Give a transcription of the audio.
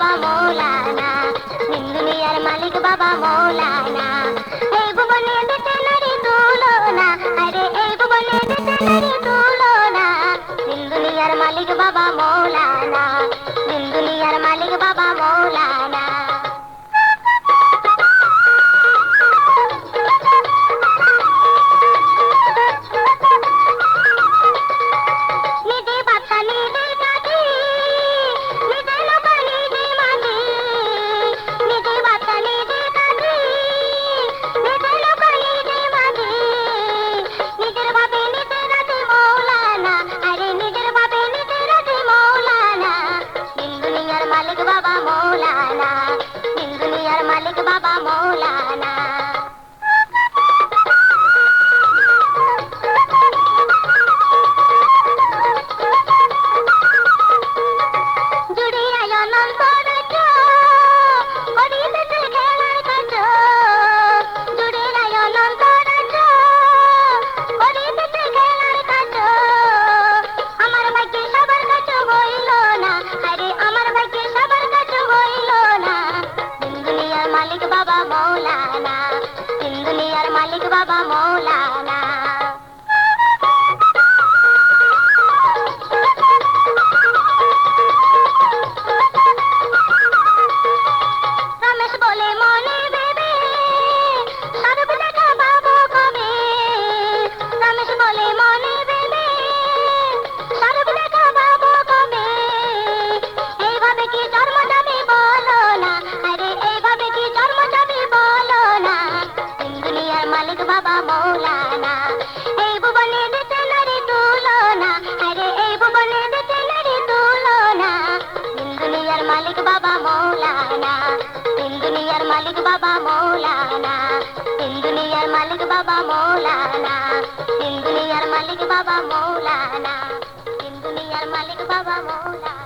বাবা মৌলানা দুনিয়ার মালিক বাবা মৌলানা। এই ভুবনে বেঁচে নারী তুলনা, আরে এই ভুবনে বেঁচে নারী তুলনা। দুনিয়ার মালিক বাবা মৌলানা দুনিয়ার মালিক বাবা মৌলানা। মৌলানা দিন দুনিয়ার মালিক বাবা মৌলানা মালিক বাবা মৌলানা। হিন্দু দুনিয়ার মালিক বাবা মৌলানা। मालिक बाबा मौलाना दुनियार मालिक बाबा मौलाना दुनियार मालिक बाबा मौलाना दुनियार मालिक बाबा मौलाना दुनियार मालिक बाबा मौलाना